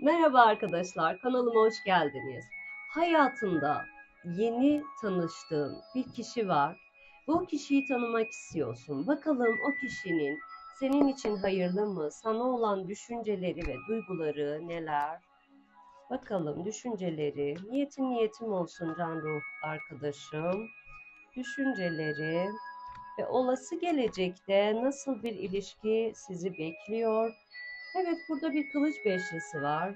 Merhaba arkadaşlar, kanalıma hoş geldiniz. Hayatında yeni tanıştığın bir kişi var. Bu kişiyi tanımak istiyorsun. Bakalım o kişinin senin için hayırlı mı? Sana olan düşünceleri ve duyguları neler? Bakalım düşünceleri. Niyetin niyetim olsun can ruh arkadaşım. Düşünceleri ve olası gelecekte nasıl bir ilişki sizi bekliyor? Evet burada bir kılıç beşlisi var.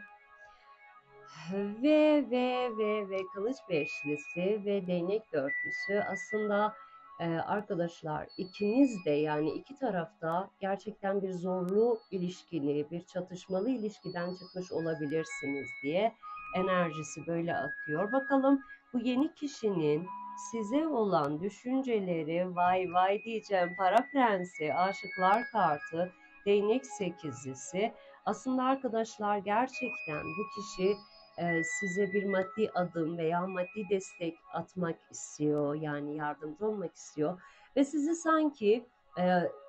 Ve ve ve ve kılıç beşlisi ve değnek dörtlüsü aslında e, arkadaşlar ikiniz de yani iki tarafta gerçekten bir zorlu ilişkini, bir çatışmalı ilişkiden çıkmış olabilirsiniz diye enerjisi böyle akıyor. Bakalım bu yeni kişinin size olan düşünceleri vay vay diyeceğim para prensi, aşıklar kartı, değnek sekizlisi. Aslında arkadaşlar gerçekten bu kişi e, size bir maddi adım veya maddi destek atmak istiyor. Yani yardımcı olmak istiyor. Ve sizi sanki e,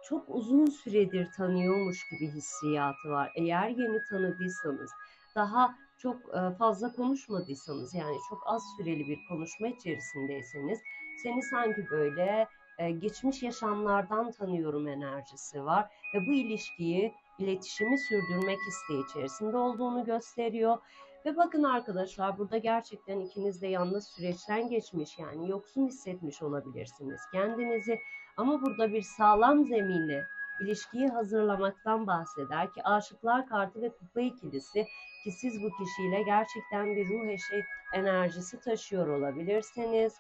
çok uzun süredir tanıyormuş gibi hissiyatı var. Eğer yeni tanıdıysanız, daha çok e, fazla konuşmadıysanız yani çok az süreli bir konuşma içerisindeyseniz seni sanki böyle geçmiş yaşamlardan tanıyorum enerjisi var ve bu ilişkiyi iletişimi sürdürmek isteği içerisinde olduğunu gösteriyor. Ve bakın arkadaşlar burada gerçekten ikiniz de yalnız süreçten geçmiş yani yoksun hissetmiş olabilirsiniz kendinizi. Ama burada bir sağlam zeminle ilişkiyi hazırlamaktan bahseder ki aşıklar kartı ve kupa ikilisi ki siz bu kişiyle gerçekten bir ruh eşi enerjisi taşıyor olabilirsiniz.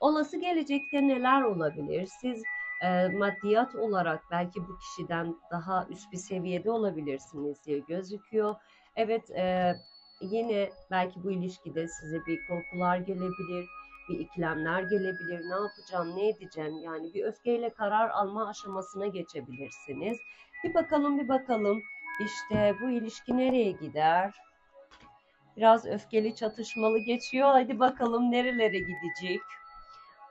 Olası gelecekte neler olabilir? Siz e, maddiyat olarak belki bu kişiden daha üst bir seviyede olabilirsiniz diye gözüküyor. Evet, e, yine belki bu ilişkide size bir korkular gelebilir, bir ikilemler gelebilir. Ne yapacağım, ne edeceğim? Yani bir öfkeyle karar alma aşamasına geçebilirsiniz. Bir bakalım, bir bakalım. İşte bu ilişki nereye gider? Biraz öfkeli, çatışmalı geçiyor. Hadi bakalım nerelere gidecek?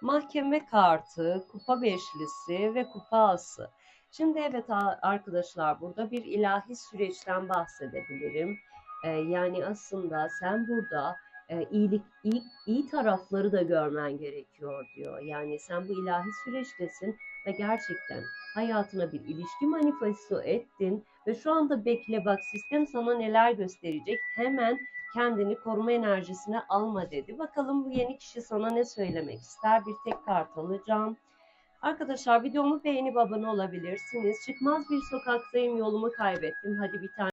Mahkeme kartı, kupa beşlisi ve kupa ası. Şimdi evet arkadaşlar burada bir ilahi süreçten bahsedebilirim. Ee, yani aslında sen burada e, iyilik iyi, iyi tarafları da görmen gerekiyor diyor. Yani sen bu ilahi süreçtesin ve gerçekten hayatına bir ilişki manifesto ettin ve şu anda bekle bak sistem sana neler gösterecek. Hemen kendini koruma enerjisine alma dedi. Bakalım bu yeni kişi sana ne söylemek ister? Bir tek kart alacağım. Arkadaşlar videomu beğenip abone olabilirsiniz. Çıkmaz bir sokaktayım yolumu kaybettim. Hadi bir tane